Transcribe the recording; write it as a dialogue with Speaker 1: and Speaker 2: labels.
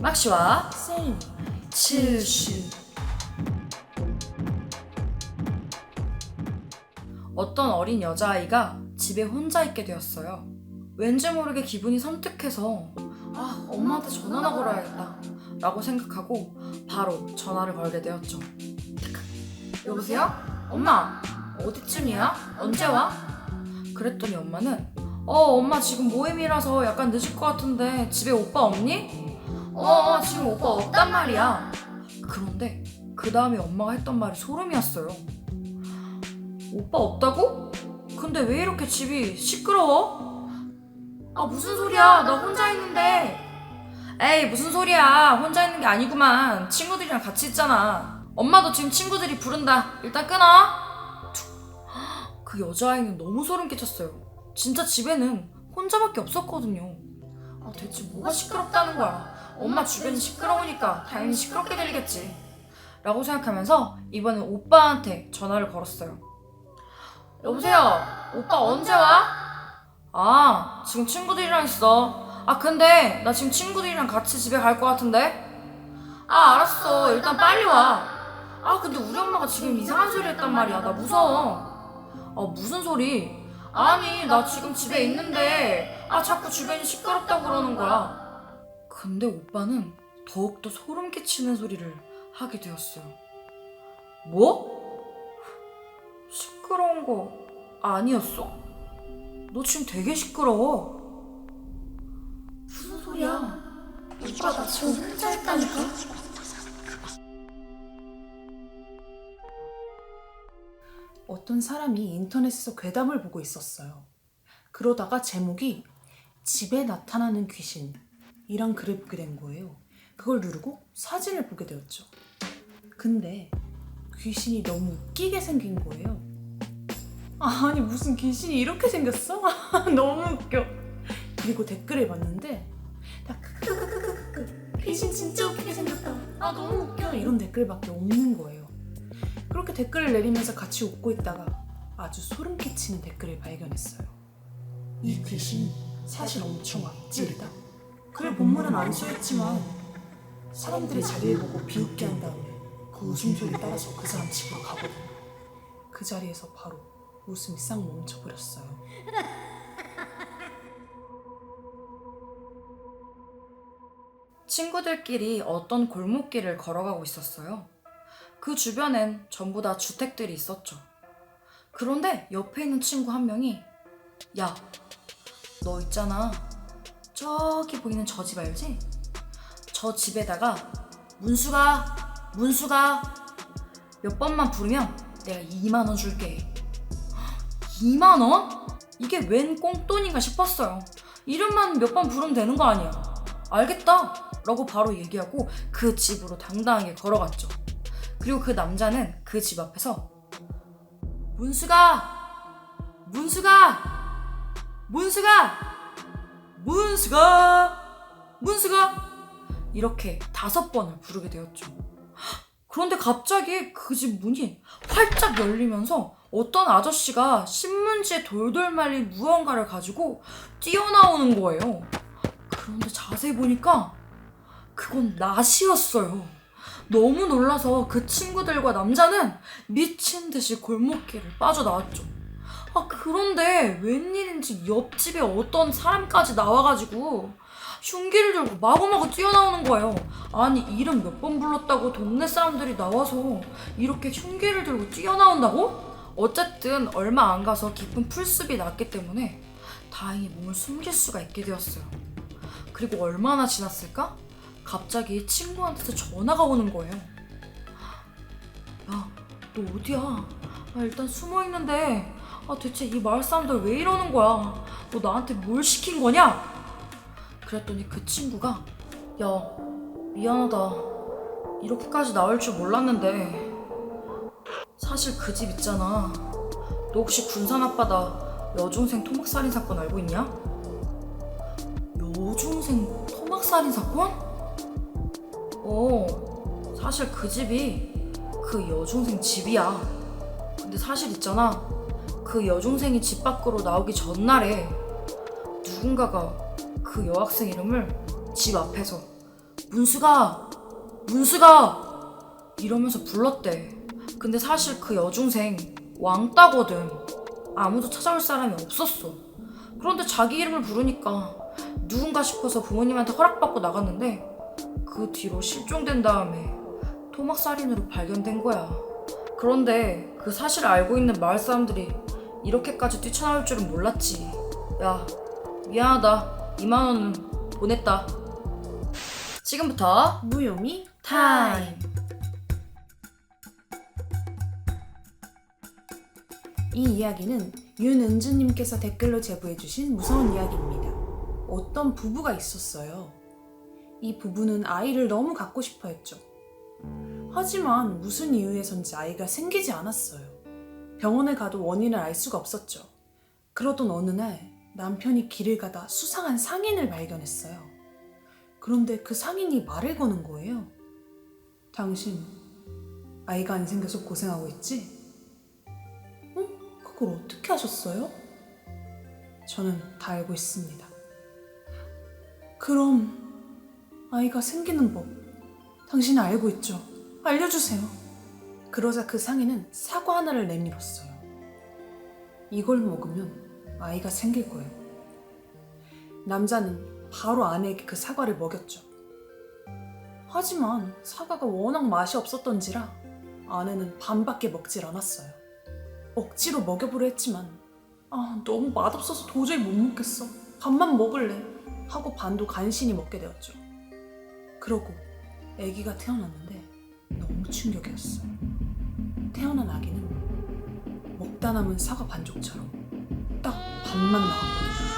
Speaker 1: 막시와
Speaker 2: 쌤,
Speaker 1: 칠슈 어떤 어린 여자아이가 집에 혼자 있게 되었어요. 왠지 모르게 기분이 섬뜩해서 아 엄마한테 전화나 걸어야겠다 라고 생각하고 바로 전화를 걸게 되었죠. 여보세요? 엄마 어디쯤이야? 언제 와? 그랬더니 엄마는 어 엄마 지금 모임이라서 약간 늦을 것 같은데 집에 오빠 없니? 어, 어 지금 오빠 없단 말이야. 그런데 그 다음에 엄마가 했던 말이 소름이었어요. 오빠 없다고? 근데 왜 이렇게 집이 시끄러워? 아 무슨 소리야? 나 혼자 있는데. 에이 무슨 소리야? 혼자 있는 게 아니구만. 친구들이랑 같이 있잖아. 엄마도 지금 친구들이 부른다. 일단 끊어. 툭. 그 여자아이는 너무 소름 끼쳤어요. 진짜 집에는 혼자밖에 없었거든요 아 대체 뭐가 시끄럽다는 거야? 엄마 주변이 시끄러우니까 당연히 시끄럽게 들리겠지. 라고 생각하면서 이번엔 오빠한테 전화를 걸었어요. 여보세요? 오빠 언제 와? 아 지금 친구들이랑 있어. 아 근데 나 지금 친구들이랑 같이 집에 갈 것 같은데? 아 알았어. 일단 빨리 와 아 근데 우리 엄마가 지금 이상한 소리 했단 말이야. 나 무서워. 아 무슨 소리 아니 나 지금 집에 있는데 아 자꾸 주변이 시끄럽다고 그러는 거야 근데 오빠는 더욱더 소름 끼치는 소리를 하게 되었어요 뭐? 시끄러운 거 아니었어? 너 지금 되게 시끄러워
Speaker 2: 무슨 소리야? 오빠 나 지금 혼자 있다니까? 어떤 사람이 인터넷에서 괴담을 보고 있었어요. 그러다가 제목이 집에 나타나는 귀신 이란 글을 보게 된 거예요. 그걸 누르고 사진을 보게 되었죠. 근데 귀신이 너무 웃기게 생긴 거예요. 아니 무슨 귀신이 이렇게 생겼어? 너무 웃겨. 그리고 댓글을 봤는데 다 귀신 진짜 웃기게 생겼다. 아 너무 웃겨 이런 댓글밖에 없는 거예요. 그렇게 댓글을 내리면서 같이 웃고 있다가 아주 소름 끼치는 댓글을 발견했어요. 이 귀신 사실 엄청 악질이다. 글 본문은 안 쓰였지만 사람들이 자리를 보고 비웃게 한 다음에 그 웃음소리 따라서 그 사람 집으로 가거든. 그 자리에서 바로 웃음이 싹 멈춰버렸어요.
Speaker 1: 친구들끼리 어떤 골목길을 걸어가고 있었어요. 그 주변엔 전부 다 주택들이 있었죠. 그런데 옆에 있는 친구 한 명이 야, 너 있잖아. 저기 보이는 저 집 알지? 저 집에다가 문수가, 문수가 몇 번만 부르면 내가 2만 원 줄게. 2만 원? 이게 웬 꽁돈인가 싶었어요. 이름만 몇 번 부르면 되는 거 아니야. 알겠다. 라고 바로 얘기하고 그 집으로 당당하게 걸어갔죠. 그리고 그 남자는 그 집 앞에서 문수가! 문수가! 문수가! 문수가! 문수가! 이렇게 다섯 번을 부르게 되었죠. 그런데 갑자기 그 집 문이 활짝 열리면서 어떤 아저씨가 신문지에 돌돌 말린 무언가를 가지고 뛰어나오는 거예요. 그런데 자세히 보니까 그건 낫이었어요. 너무 놀라서 그 친구들과 남자는 미친 듯이 골목길을 빠져나왔죠. 아, 그런데 웬일인지 옆집에 어떤 사람까지 나와가지고 흉기를 들고 마구마구 뛰어나오는 거예요. 아니, 이름 몇 번 불렀다고 동네 사람들이 나와서 이렇게 흉기를 들고 뛰어나온다고? 어쨌든 얼마 안 가서 깊은 풀숲이 났기 때문에 다행히 몸을 숨길 수가 있게 되었어요. 그리고 얼마나 지났을까? 갑자기 친구한테서 전화가 오는 거예요. 야, 너 어디야? 나 일단 숨어 있는데, 아, 대체 이 마을 사람들 왜 이러는 거야? 너 나한테 뭘 시킨 거냐? 그랬더니 그 친구가, 야, 미안하다. 이렇게까지 나올 줄 몰랐는데. 사실 그 집 있잖아. 너 혹시 군산 앞바다 여중생 토막살인 사건 알고 있냐? 여중생 토막살인 사건? 어, 사실 그 집이 그 여중생 집이야. 근데 사실 있잖아. 그 여중생이 집 밖으로 나오기 전날에 누군가가 그 여학생 이름을 집 앞에서 문수가 문수가 이러면서 불렀대. 근데 사실 그 여중생 왕따거든. 아무도 찾아올 사람이 없었어. 그런데 자기 이름을 부르니까 누군가 싶어서 부모님한테 허락받고 나갔는데 그 뒤로 실종된 다음에 토막살인으로 발견된 거야. 그런데 그 사실을 알고 있는 마을 사람들이 이렇게까지 뛰쳐나올 줄은 몰랐지. 야, 미안하다. 2만 원은 보냈다. 지금부터
Speaker 2: 무요미
Speaker 1: 타임.
Speaker 2: 이 이야기는 윤은주님께서 댓글로 제보해주신 무서운 이야기입니다. 어떤 부부가 있었어요. 이 부부는 아이를 너무 갖고 싶어 했죠. 하지만 무슨 이유에선지 아이가 생기지 않았어요. 병원에 가도 원인을 알 수가 없었죠. 그러던 어느 날 남편이 길을 가다 수상한 상인을 발견했어요. 그런데 그 상인이 말을 거는 거예요. 당신, 아이가 안 생겨서 고생하고 있지? 그걸 어떻게 하셨어요? 저는 다 알고 있습니다. 그럼 아이가 생기는 법 당신은 알고 있죠? 알려주세요. 그러자 그 상인은 사과 하나를 내밀었어요. 이걸 먹으면 아이가 생길 거예요. 남자는 바로 아내에게 그 사과를 먹였죠. 하지만 사과가 워낙 맛이 없었던지라 아내는 반밖에 먹질 않았어요. 억지로 먹여보려 했지만 아 너무 맛없어서 도저히 못 먹겠어 반만 먹을래 하고 반도 간신히 먹게 되었죠 그러고 아기가 태어났는데 너무 충격이었어. 태어난 아기는 먹다 남은 사과 반쪽처럼 딱 반만 나왔거든요